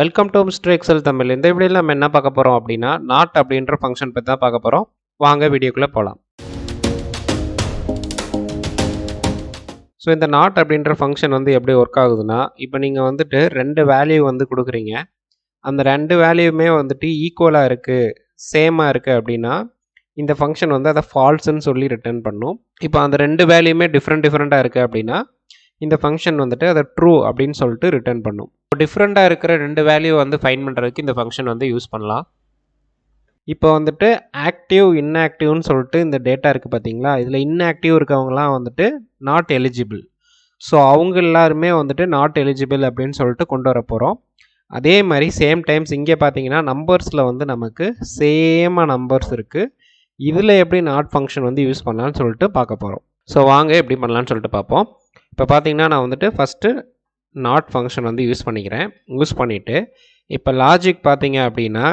Welcome to Mister Excel Tamil இந்த வீடியோவில் நம்ம என்ன பார்க்க போகிறோம் அப்படின்னா நாட் அப்படின்ற ஃபங்க்ஷன் பற்றி தான் பார்க்க போகிறோம் வாங்க வீடியோக்குள்ளே போகலாம் ஸோ இந்த நாட் அப்படின்ற ஃபங்க்ஷன் வந்து எப்படி ஒர்க் ஆகுதுன்னா இப்போ நீங்கள் வந்துட்டு ரெண்டு வேல்யூ வந்து கொடுக்குறீங்க. அந்த ரெண்டு வேல்யூமே வந்துட்டு ஈக்குவலாக இருக்குது சேமாக இருக்குது அப்படின்னா இந்த ஃபங்க்ஷன் வந்து அதை ஃபால்ஸ்ன்னு சொல்லி ரிட்டர்ன் பண்ணும். இப்போ அந்த ரெண்டு வேல்யூமே டிஃப்ரெண்ட் டிஃப்ரெண்ட்டாக இருக்குது அப்படின்னா இந்த ஃபங்க்ஷன் வந்துட்டு அதை ட்ரூ அப்படின்னு சொல்லிட்டு ரிட்டர்ன் பண்ணும். இப்போ டிஃப்ரெண்ட்டாக இருக்கிற ரெண்டு வேல்யூ வந்து ஃபைன் பண்ணுறதுக்கு இந்த ஃபங்க்ஷன் வந்து யூஸ் பண்ணலாம். இப்போ வந்துட்டு ஆக்டிவ் இன்ஆக்டிவ்னு சொல்லிட்டு இந்த டேட்டா இருக்குது பார்த்தீங்களா? இதில் இன்ஆக்டிவ் இருக்கவங்களாம் வந்துட்டு நாட் எலிஜிபிள் ஸோ அவங்க எல்லாருமே வந்துட்டு நாட் எலிஜிபிள் அப்படின்னு சொல்லிட்டு கொண்டு வர போகிறோம் அதே மாதிரி சேம் டைம்ஸ் இங்கே பார்த்தீங்கன்னா நம்பர்ஸில் வந்து நமக்கு சேமாக நம்பர்ஸ் இருக்குது இதில் எப்படி நாட் ஃபங்க்ஷன் வந்து யூஸ் பண்ணலான்னு சொல்லிட்டு பார்க்க போகிறோம் ஸோ வாங்க எப்படி பண்ணலான்னு சொல்லிட்டு பார்ப்போம். இப்போ பார்த்தீங்கன்னா நான் வந்துட்டு ஃபஸ்ட்டு நாட் ஃபங்க்ஷன் வந்து யூஸ் பண்ணிக்கிறேன். யூஸ் பண்ணிவிட்டு இப்போ லாஜிக் பார்த்தீங்க அப்படின்னா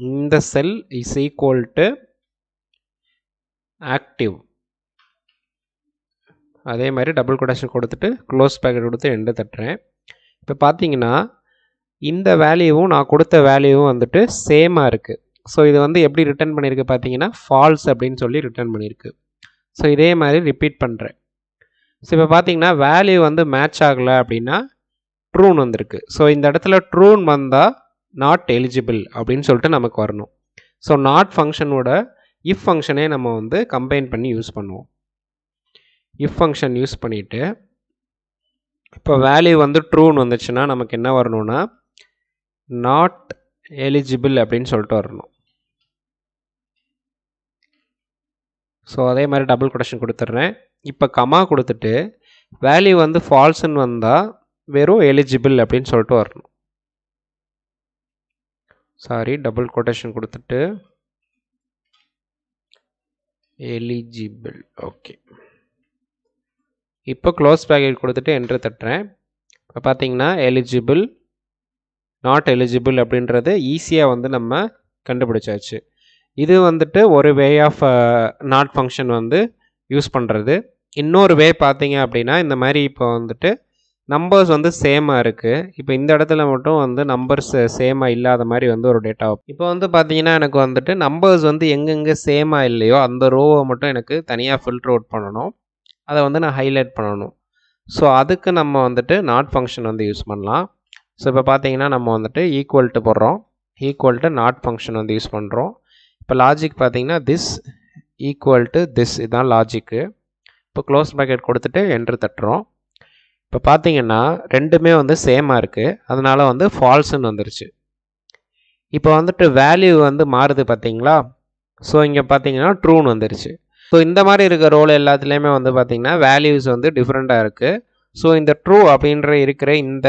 இந்த cell is equal to active அதே மாதிரி டபுள் கொட்டேஷன் கொடுத்துட்டு க்ளோஸ் பேக்கெட் கொடுத்து எண்டு தட்டுறேன். இப்போ பார்த்தீங்கன்னா இந்த வேல்யூவும் நான் கொடுத்த வேல்யூவும் வந்துட்டு சேமாக இருக்குது ஸோ இது வந்து எப்படி ரிட்டர்ன் பண்ணியிருக்கு பார்த்தீங்கன்னா ஃபால்ஸ் அப்படின்னு சொல்லி ரிட்டர்ன் பண்ணியிருக்கு ஸோ இதே மாதிரி ரிப்பீட் பண்ணுறேன் ஸோ இப்போ பார்த்தீங்கன்னா வேல்யூ வந்து மேட்ச் ஆகலை அப்படின்னா ட்ரூன் வந்திருக்கு. ஸோ இந்த இடத்துல ட்ரூன் வந்தால் நாட் எலிஜிபிள் அப்படின்னு சொல்லிட்டு நமக்கு வரணும். ஸோ நாட் ஃபங்க்ஷனோட இஃப் ஃபங்க்ஷனே நம்ம வந்து கம்பைன் பண்ணி யூஸ் பண்ணுவோம். இஃப் ஃபங்க்ஷன் யூஸ் பண்ணிவிட்டு இப்போ வேல்யூ வந்து ட்ரூன் வந்துச்சுன்னா நமக்கு என்ன வரணும்னா நாட் எலிஜிபிள் அப்படின்னு சொல்லிட்டு வரணும். ஸோ அதே மாதிரி டபுள் கொட்டேஷன் கொடுத்துட்றேன் இப்போ கமா கொடுத்துட்டு வேல்யூ வந்து ஃபால்ஸ்ன்னு வந்தால் வெறும் எலிஜிபிள் அப்படின்னு சொல்லிட்டு வரணும். சாரி டபுள் கொட்டேஷன் கொடுத்துட்டு எலிஜிபிள் ஓகே இப்போ க்ளோஸ் பேக்கெட் கொடுத்துட்டு என்ட்ரு தட்டுறேன். இப்போ பார்த்தீங்கன்னா எலிஜிபிள் நாட் எலிஜிபிள் அப்படின்றது ஈஸியாக வந்து நம்ம கண்டுபிடிச்சாச்சு. இது வந்துட்டு ஒரு வே ஆஃப் நாட் ஃபங்க்ஷன் வந்து யூஸ் பண்ணுறது இன்னொரு வே பார்த்தீங்க அப்படின்னா இந்த மாதிரி இப்போ வந்துட்டு நம்பர்ஸ் வந்து சேமாக இருக்குது இப்போ இந்த இடத்துல மட்டும் வந்து நம்பர்ஸ் சேமாக இல்லாத மாதிரி வந்து ஒரு டேட்டா இப்போ வந்து பார்த்தீங்கன்னா எனக்கு வந்துட்டு நம்பர்ஸ் வந்து எங்கெங்கே சேமாக இல்லையோ அந்த ரோவை மட்டும் எனக்கு தனியாக ஃபில்டர் அவுட் பண்ணணும். அதை வந்து நான் ஹைலைட் பண்ணணும். ஸோ அதுக்கு நம்ம வந்துட்டு நாட் ஃபங்க்ஷன் வந்து யூஸ் பண்ணலாம். ஸோ இப்போ பார்த்தீங்கன்னா நம்ம வந்துட்டு ஈக்குவல் டு போடுறோம். ஈக்குவல் டு நாட் ஃபங்க்ஷன் வந்து யூஸ் பண்ணுறோம் இப்போ லாஜிக் பார்த்தீங்கன்னா திஸ் ஈக்குவல் டு திஸ் இதுதான் லாஜிக்கு இப்போ க்ளோஸ் ப்ராக்கெட் கொடுத்துட்டு என்ட்ரு தட்டுறோம். இப்போ பார்த்தீங்கன்னா ரெண்டுமே வந்து சேமாக இருக்குது அதனால் வந்து ஃபால்ஸுன்னு வந்துருச்சு. இப்போ வந்துட்டு வேல்யூ வந்து மாறுது பார்த்தீங்களா ஸோ இங்கே பார்த்தீங்கன்னா ட்ரூன்னு வந்துருச்சு. ஸோ இந்த மாதிரி இருக்க ரோல் எல்லாத்துலேயுமே வந்து பார்த்திங்கன்னா வேல்யூஸ் வந்து டிஃப்ரெண்ட்டாக இருக்குது ஸோ இந்த ட்ரூ அப்படின்ற இருக்கிற இந்த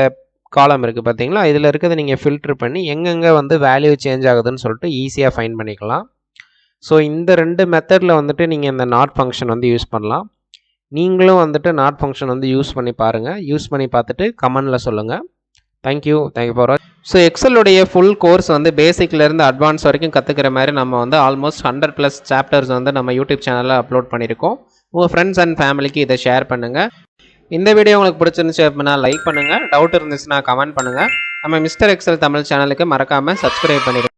காலம் இருக்குது பார்த்தீங்களா இதில் இருக்கிறத நீங்கள் ஃபில்ட்ரு பண்ணி எங்கெங்கே வந்து வேல்யூ சேஞ்ச் ஆகுதுன்னு சொல்லிட்டு ஈஸியாக ஃபைன் பண்ணிக்கலாம். ஸோ இந்த ரெண்டு மெத்தடில் வந்துட்டு நீங்கள் இந்த நாட் ஃபங்க்ஷன் வந்து யூஸ் பண்ணலாம். நீங்களும் வந்துட்டு நாட் ஃபங்க்ஷன் வந்து யூஸ் பண்ணி பாருங்கள் யூஸ் பண்ணி பார்த்துட்டு கமெண்டில் சொல்லுங்கள் thank you thank you for so எக்ஸலுடைய full course வந்து பேசிக்லேருந்து அட்வான்ஸ் வரைக்கும் கற்றுக்கிற மாதிரி நம்ம வந்து ஆல்மோஸ்ட் ஹண்ட்ரட் ப்ளஸ் சாப்டர்ஸ் வந்து நம்ம யூடியூப் சேனலில் அப்லோட் பண்ணியிருக்கோம். உங்கள் ஃப்ரெண்ட்ஸ் அண்ட் ஃபேமிலிக்கு இதை ஷேர் பண்ணுங்கள் இந்த வீடியோ உங்களுக்கு பிடிச்சிருந்துச்சு அப்படின்னா லைக் பண்ணுங்கள் டவுட் இருந்துச்சுன்னா கமெண்ட் பண்ணுங்கள் நம்ம மிஸ்டர் எக்ஸல் தமிழ் சேனலுக்கு மறக்காமல் சப்ஸ்கிரைப் பண்ணிடுங்க.